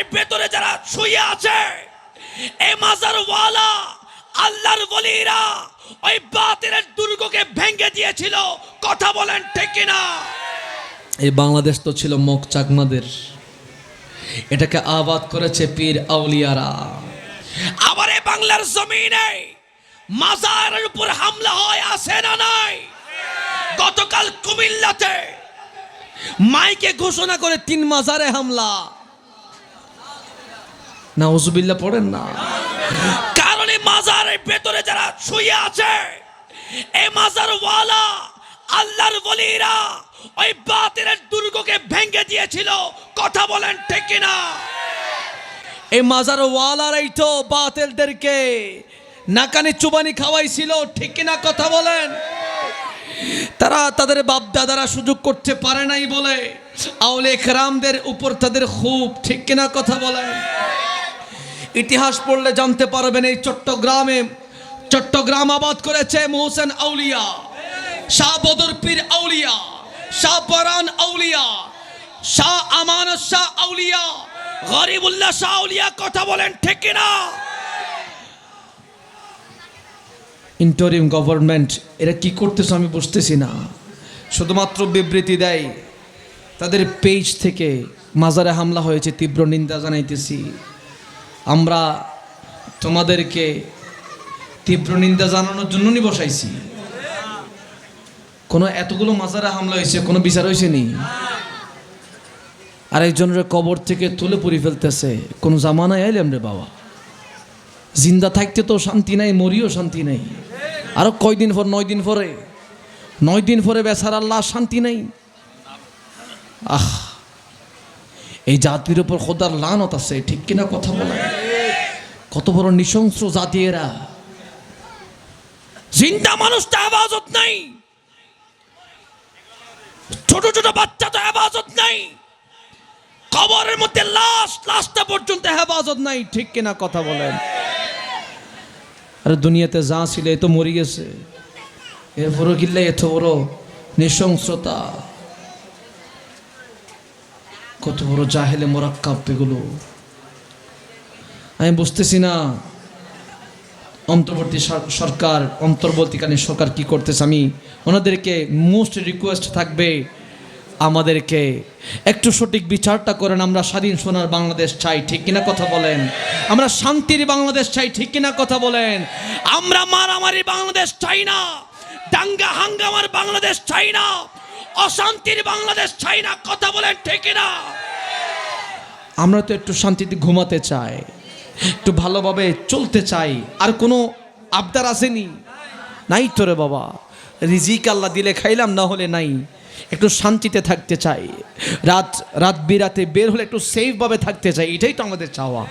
মাজারের ভেতরে যারা শুয়ে আছে এই মাজার ওয়ালা আল্লাহর বলিরা ওই বাতিলের দুর্গকে ভেঙে দিয়েছিল। কথা বলেন ঠিক না এই বাংলাদেশ তো ছিল মক চাকমাদের। এটাকে আবাদ করেছে পীর আউলিয়ারা। আবার এই বাংলার জমিনে মাজারের উপর হামলা হয় আছে না নাই? গতকাল কুমিল্লাতে মাইকে ঘোষণা করে তিন মাজারে হামলা। না ওজুবিল্লা পড়েন না। কারণ এই মাজারের ভেতরে যারা শুয়ে আছে, এই মাজার ওয়ালা আল্লাহর বলিরা ওই বাতিলের দুর্গকে ভেঙে দিয়েছিল। কথা বলেন ঠিক কিনা? এই মাজার ওয়ালারাই তো বাতেলদেরকে নাকানি চুবানি খাওয়াইছিল, ঠিক কিনা কথা বলেন? তারা তাদের বাপ দাদারা সুযোগ করতে পারে নাই বলে আউলে খেরামদের উপর তাদের খুব ঠিক কিনা কথা বলেন? ইতিহাস পড়লে জানতে পারবেন এই চট্টগ্রামে, চট্টগ্রাম আবাদ করেছে মোহসেন আউলিয়া, শাহ বদর পীর আউলিয়া, শাহ পরান আউলিয়া, শাহ আমানত শাহ আউলিয়া, গরিবুল্লাহ শাহ আউলিয়া কথা বলেন ঠিক কিনা? ইন্টারিম গভর্নমেন্ট, এরা কি করতেছে আমি বুঝতেছি না। শুধুমাত্র বিবৃতি দেয়, তাদের পেজ থেকে মাজারে হামলা হয়েছে, তীব্র নিন্দা জানাইতেছি। আমরা তোমাদেরকে তীব্র নিন্দা জানানোর জন্য নি বসাইছি কোনো এতগুলো মাজারে হামলা হয়েছে, কোনো বিচার হয়েছে নি? আরেকজনের কবর থেকে তুলে পুরি ফেলতেছে। কোনো জামানায় আইলাম রে বাবা। জিন্দা থাকতে তো শান্তি নাই, মরিও শান্তি নাই। আরও কয়দিন পর, নয় দিন পরে? নয় দিন পরে বেচার আল্লাহ শান্তি নাই। আহ। এই জাতির উপর খোদার লানত আছে, ঠিক কিনা কথা বলে কত বড় নৃশংস জাতি এরা। জিন্দা মানুষটা হেফাজত নাই। ছোট ছোট বাচ্চা তো হেফাজত নাই। কবরের মধ্যে লাশ, লাশটা পর্যন্ত হেফাজত নাই, ঠিক কিনা কথা বলেন। আরে দুনিয়াতে যা ছিল এ তো মরি গেছে। এরপরও কিনলে এত বড় নৃশংসতা। কত বড় জাহেলে মোরাক্কাব এগুলো। আমি বুঝতেছি না, অন্তর্বর্তী সরকার, অন্তর্বর্তীকালীন সরকার কি করতেছে। আমি ওনাদেরকে মোস্ট রিকোয়েস্ট থাকবে আমাদেরকে একটু সঠিক বিচারটা করেন, আমরা স্বাধীন সোনার বাংলাদেশ চাই, ঠিক কিনা কথা বলেন? আমরা শান্তির বাংলাদেশ চাই, ঠিক কিনা কথা বলেন? আমরা মারামারি বাংলাদেশ চাই না, দাঙ্গা হাঙ্গামার বাংলাদেশ চাই না অশান্তির বাংলাদেশ চাই না, কথা বলেন ঠিক না আমরা তো একটু শান্তিতে ঘুমাতে চাই, একটু ভালোভাবে চলতে চাই, আর কোনো আবদার আসেনি। নাই তো রে বাবা, রিজিক আল্লাহ দিলে খাইলাম, না হলে নাই। একটু শান্তিতে থাকতে চাই, রাত রাত বিরাতে বের হলে একটু সেফভাবে থাকতে চাই, এটাই তো আমাদের চাওয়া।